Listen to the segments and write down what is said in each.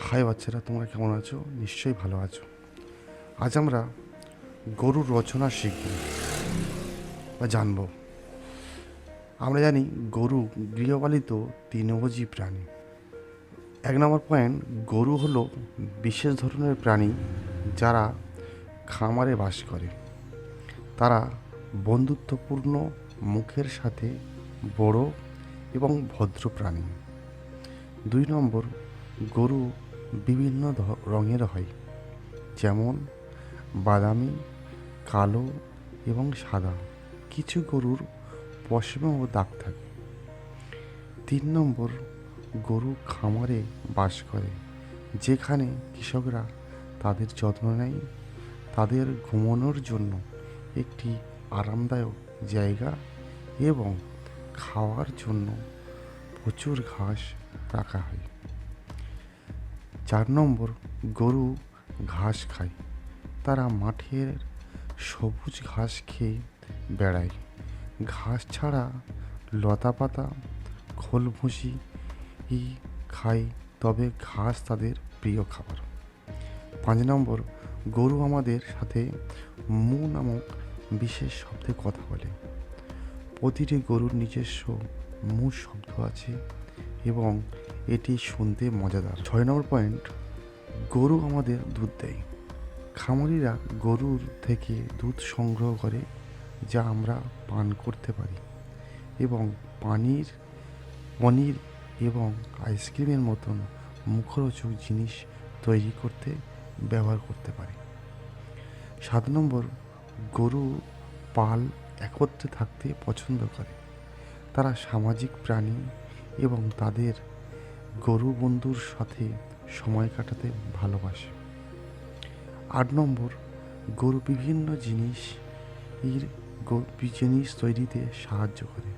High বাচ্চারা, তোমরা কেমন আছো? নিশ্চয়ই ভালো আছো। আজ আমরা গরুর রচনা শিখব বা জানব। আমরা জানি, গরু গৃহপালিত তৃণভোজী প্রাণী। এক নম্বর পয়েন্ট গরু হলো বিশেষ ধরনের প্রাণী যারা খামারে বাস করে। তারা বন্ধুত্বপূর্ণ মুখের সাথে বড় এবং ভদ্র প্রাণী। দুই নম্বর গরু বিভিন্ন রঙের হয়। যেমন বাদামি, কালো এবং সাদা। কিছু গরুর পশমেও দাগ থাকে। তিন নম্বর, গরু খামারে বাস করে, যেখানে কৃষকরা তাদের যত্ন নেয়। তাদের ঘুমানোর জন্য একটি আরামদায়ক জায়গা এবং খাওয়ার জন্য প্রচুর ঘাস রাখা হয়। চার নম্বর গরু ঘাস খায়। তারা মাঠের সবুজ ঘাস খেয়ে বেড়ায়। ঘাস ছাড়া লতা পাতা খোল ভুসি খায়, তবে ঘাস তাদের প্রিয় খাবার। পাঁচ নম্বর গরু আমাদের সাথে মু নামক বিশেষ শব্দে কথা বলে। প্রতিটি গরুর নিজস্ব মু শব্দ আছে এবং এটি শুনতে মজাদার। ছয় নম্বর পয়েন্ট গরু আমাদের দুধ দেয়। খামারিরা গরুর থেকে দুধ সংগ্রহ করে, যা আমরা পান করতে পারি। এবং পানির, পনির এবং আইসক্রিমের মতন মুখরোচক জিনিস তৈরি করতে ব্যবহার করতে পারি। সাত নম্বর, গরু পাল একত্রে থাকতে পছন্দ করে। তারা সামাজিক প্রাণী এবং তাদের গরু বন্ধুর সাথে সময় কাটাতে ভালোবাসে। আট নম্বর, গরু বিভিন্ন জিনিস জিনিস তৈরিতে সাহায্য করে।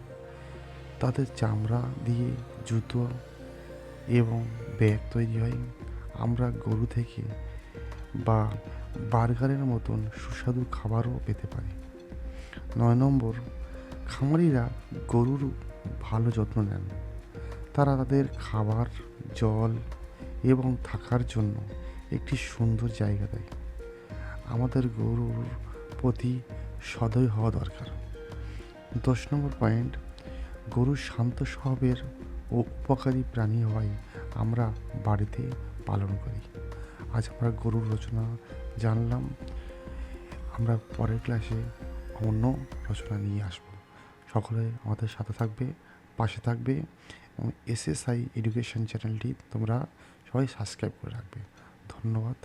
তাদের চামড়া দিয়ে জুতো এবং ব্যাগ তৈরি হয়। আমরা গরু থেকে বা বার্গারের মতন সুস্বাদু খাবারও পেতে পারি। নয় নম্বর, খামারিরা গরুর ভালো যত্ন নেন। তারা তাদের খাবার, জল এবং থাকার জন্য একটি সুন্দর জায়গা দেয়। আমাদের গরুর প্রতি সদয় হওয়া দরকার। দশ নম্বর পয়েন্ট, গরু শান্ত স্বভাবের ও উপকারী প্রাণী হওয়ায় আমরা বাড়িতে পালন করি। আজ আমরা গরুর রচনা জানলাম। আমরা পরের ক্লাসে অন্য রচনা নিয়ে আসব। সকলে আমাদের সাথে থাকবে, পাশে থাকবে। এবং এসএসআই এডুকেশন চ্যানেলটি তোমরা সবাই সাবস্ক্রাইব করে রাখবে। ধন্যবাদ।